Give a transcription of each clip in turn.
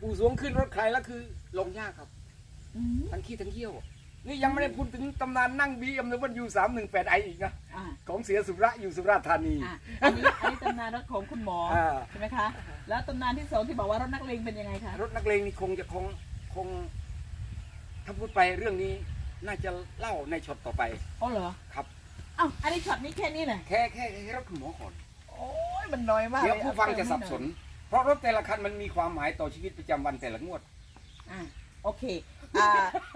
ปู่สวงขึ้นรถใครแล้วคือลงยากครับ อืมทั้งขี้ทั้งเยี่ยว นี่ยังไม่ได้พูดถึงตำนานนั่งบีเอ็มดับยูสามหนึ่งแปดไออีกนะ อ่าของเสียสุระอยู่สุราษฎร์ธานี อะอันนี้อันนี้ตำนานรถของคุณหมออ่า ใช่ไหมคะ แล้วตำนานที่สองที่บอกว่ารถนักเลงเป็นยังไงคะรถนักเลงนี่คงจะคงคงถ้าพูดไปเรื่องนี้น่าจะเล่าในช็อตต่อไป อ๋อเหรอครับ อ้าวอันนี้ช็อตนี้แค่นี้น่ะแค่แค่แค่รถคุณหมอก่อน โอ้ยมันน้อยมากเดี๋ยวลผู้ฟังเอาจะสับสน เพราะรถแต่ละคันมันมีความหมายต่อชีวิตประจำวันแต่ละงวด อะโอเคอ่า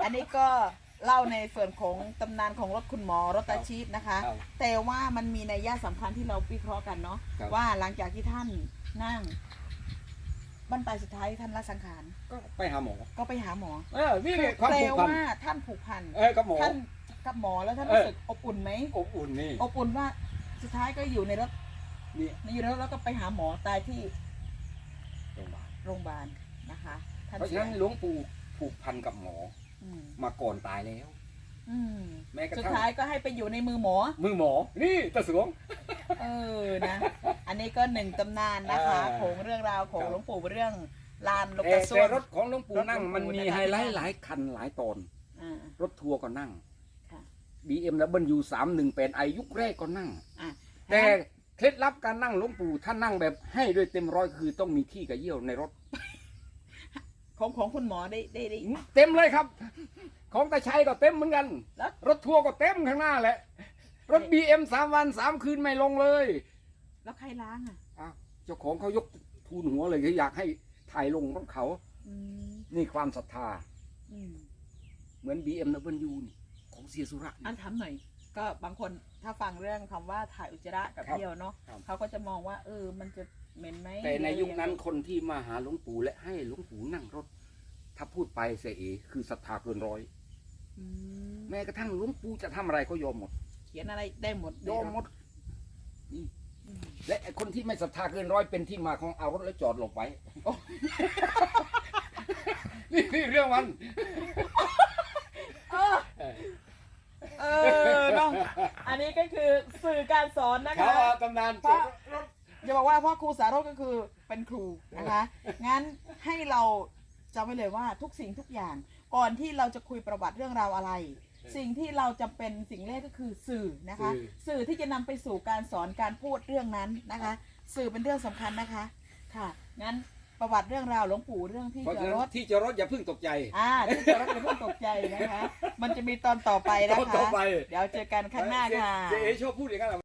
อันนี้ก็เล่าในส่วนของตำนานของรถคุณหมอรถอาชีพนะคะ ครับแต่ว่ามันมีในยย่าสำคัญที่เราวิเคราะห์กันเนาะครับ ว่าหลังจากที่ท่านนั่งบรรปลายสุดท้ายท่านละสังขารก็ไปหาหมอก็ไปหาหมอเออนี่ไงความแปลผูกพันว่าท่านผูกพันเออกับหมอ ท่านกับหมอแล้วท่านเออ รู้สึกอบอุ่นไหมอบอุ่นนี่อบอุ่นว่าสุดท้ายก็อยู่ในรถนี่อยู่ในรถแล้วก็ไปหาหมอตายที่ โรงพยาบาล โรงพยาบาลนะคะท่านเพราะฉะนั้นหลวงปู่ผูกพันกับหมออืมมาก่อนตายแล้ว อืมแม้กระสุดทั่งท้ายก็ให้ไปอยู่ในมือหมอ มือหมอ นี่ตะสวง เออ นะ อันนี้ก็หนึ่งตำนานนะคะอ่าของเรื่องราวของครับ หลวงปู่เรื่องลานลกแต่กระซวแต่งรถของหลวงปู่นั่ง รถหลวงปู่มันมีนะคะ ไฮไลท์หลายคันหลายตอน อ่า รถทัวร์ก็นั่ง ค่ะ BMW 318 i ยุคแรกก็นั่ง อะแต่ เคล็ดลับการนั่งหลวงปู่ถ้านั่งแบบให้ด้วยเต็มร้อยคือต้องมีขี้กับเยี่ยวในรถ ของของคุณหมอได้ได้ได้เต็มเลยครับ ของตาชัยก็เต็มเหมือนกัน แล้วรถทัวร์ก็เต็มข้างหน้าแหละ รถ BM สามวันสามคืนไม่ลงเลยแล้วใครล้างอะอ้าวเจ้าของเขายกทูนหัวเลยเขาอยากให้ถ่ายลงรถเขา อืมนี่ความศรัทธา อืมเหมือน BMW นี่ของเสียสุระอันถามหน่อย ก็บางคนถ้าฟังเรื่องคำว่าถ่ายอุจจาระกับครับเยี่ยวเนาะครับ เขาก็จะมองว่า เออ มันจะเหม็นไหมแต่ในยุคนั้นหรือคนที่มาหาหลวงปู่และให้หลวงปู่นั่งรถ ถ้าพูดไปเสียเอคือศรัทธาเกินร้อย อืมแม้กระทั่งหลวงปู่จะทำอะไรก็ยอมหมดเขียนอะไรได้หมดยอมหมดนี่อืมและไอ้คนที่ไม่ศรัทธาเกินร้อยเป็นที่มาของเอารถแล้วจอดหลบไว้โอ้นี่นี่เรื่องมัน เออเออเนาะอั นนี้ก็คือสื่อการสอนนะเขาคะ เอาตำนานเพราะอย่าบอกว่าพ่อครูสารสก็คือเป็นครูนะคะ งั้นให้เราจำไว้เลยว่าทุกสิ่งทุกอย่าง ก่อนที่เราจะคุยประวัติเรื่องราวอะไร สิ่งที่เราจำเป็นสิ่งแรกก็คือสื่อนะคะ สื่อที่จะนำไปสู่การสอนการพูดเรื่องนั้นนะคะ สื่อเป็นเรื่องสำคัญนะคะ ค่ะ งั้น ประวัติเรื่องราวหลวงปู่เรื่องที่เพราะจอฉะดนั้นรถที่จอดรถอย่าเพิ่งตกใจ อ่าที่จอดรถเป็นเรื่องตกใจนะคะ มันจะมีตอนต่อไปนะตอนคะ ต่อไป เดี๋ยวเจอกันข้างหน้าค่ะ เจ๊เอ๋ชอบพูดอย่างนั้นเหรอ